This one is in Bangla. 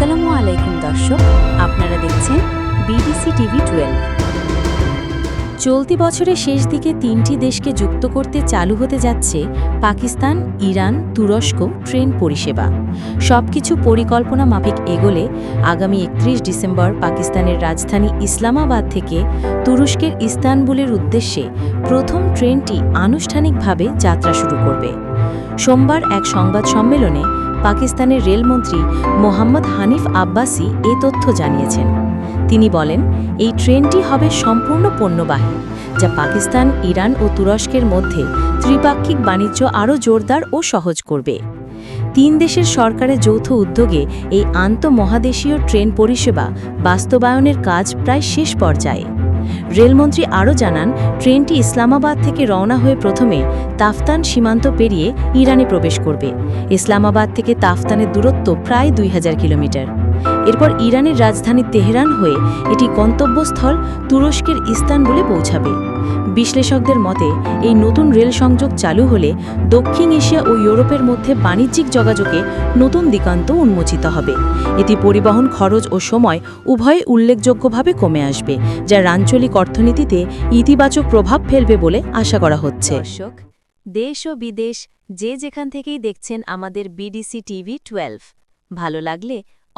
আসসালামু আলাইকুম দর্শক, আপনারা দেখছেন বিবিসি টিভি টুয়েলভ। চলতি বছরের শেষ দিকে তিনটি দেশকে যুক্ত করতে চালু হতে যাচ্ছে পাকিস্তান, ইরান, তুরস্ক ট্রেন পরিষেবা। সবকিছু পরিকল্পনা মাফিক এগোলে আগামী একত্রিশ ডিসেম্বর পাকিস্তানের রাজধানী ইসলামাবাদ থেকে তুরস্কের ইস্তানবুলের উদ্দেশ্যে প্রথম ট্রেনটি আনুষ্ঠানিকভাবে যাত্রা শুরু করবে। সোমবার এক সংবাদ সম্মেলনে পাকিস্তানের রেলমন্ত্রী মোহাম্মদ হানিফ আব্বাসি এ তথ্য জানিয়েছেন। তিনি বলেন, এই ট্রেনটি হবে সম্পূর্ণ পণ্যবাহী, যা পাকিস্তান, ইরান ও তুরস্কের মধ্যে ত্রিপাক্ষিক বাণিজ্য আরও জোরদার ও সহজ করবে। তিন দেশের সরকারের যৌথ উদ্যোগে এই আন্তঃমহাদেশীয় ট্রেন পরিষেবা বাস্তবায়নের কাজ প্রায় শেষ পর্যায়ে। রেলমন্ত্রী আরও জানান, ট্রেনটি ইসলামাবাদ থেকে রওনা হয়ে প্রথমে তাফতান সীমান্ত পেরিয়ে ইরানে প্রবেশ করবে। ইসলামাবাদ থেকে তাফতানের দূরত্ব প্রায় দুই হাজার কিলোমিটার। এরপর ইরানের রাজধানী তেহরান হয়ে এটি গন্তব্যস্থল তুরস্কের ইস্তানবুলে পৌঁছাবে। বিশ্লেষকদের মতে, এই নতুন রেল সংযোগ চালু হলে দক্ষিণ এশিয়া ও ইউরোপের মধ্যে বাণিজ্যিক যোগাযোগে নতুন দিকান্ত উন্মোচিত হবে। এটি পরিবহন খরচ ও সময় উভয়ে উল্লেখযোগ্যভাবে কমে আসবে, যা আঞ্চলিক অর্থনীতিতে ইতিবাচক প্রভাব ফেলবে বলে আশা করা হচ্ছে। দেশ ও বিদেশ যে যেখান থেকেই দেখছেন আমাদের বিডিসি টিভি টুয়েলভ। ভালো লাগলে